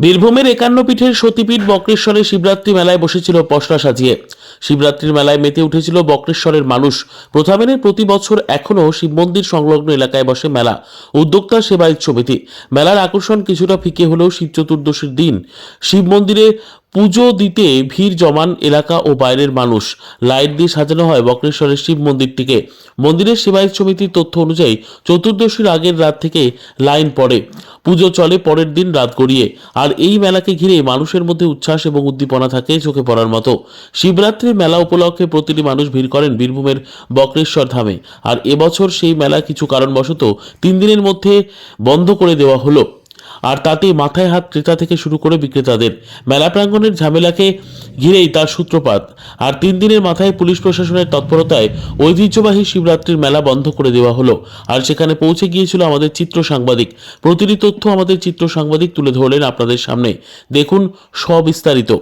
বীরভূমের একান্ন পীঠের সতীপীঠ বক্রেশ্বরে শিবরাত্রি মেলায় বসেছিল পশরা সাজিয়ে। শিবরাত্রির মেলায় মেতে উঠেছিল বক্রেশ্বরের মানুষ। প্রথমের প্রতি বছর এখনও শিব মন্দির সংলগ্ন এলাকায় বসে মেলা। উদ্যোক্তা সেবায়ত সমিতি। মেলার আকর্ষণ কিছুটা ফিকে হলেও শিব চতুর্দশীর দিন। শিব মন্দিরে পুজো দিতে ভিড় জমান এলাকা ও বাইরের মানুষ। লাইট দিয়ে সাজানো হয় বক্রেশ্বরের শিব মন্দিরটিকে। মন্দিরের সেবায়ত সমিতির তথ্য অনুযায়ী চতুর্দশীর আগের রাত থেকে লাইন পড়ে। পুজো চলে পরের দিন রাত গড়িয়ে। আর এই মেলাকে ঘিরে মানুষের মধ্যে উচ্ছ্বাস এবং উদ্দীপনা থাকে চোখে পড়ার মতো। শিবরাত্রির মেলা উপলক্ষে প্রতিটি মানুষ ভিড় করেন বীরভূমের বক্রেশ্বর ধামে। আর এবছর সেই মেলা কিছু কারণবশত তিন দিনের মধ্যে বন্ধ করে দেওয়া হলো। আর তাতেই মাথায় হাত ক্রেতা থেকে শুরু করে বিক্রেতাদের। মেলা প্রাঙ্গণের ঝামেলাকে ঘিরেই তার সূত্রপাত। আর তিন দিনের মাথায় পুলিশ প্রশাসনের তৎপরতায় ঐতিহ্যবাহী শিবরাত্রির মেলা বন্ধ করে দেওয়া হলো। আর সেখানে পৌঁছে গিয়েছিল আমাদের চিত্র সাংবাদিক। প্রতিটি তথ্য আমাদের চিত্র সাংবাদিক তুলে ধরলেন আপনাদের সামনে। দেখুন সবিস্তারিত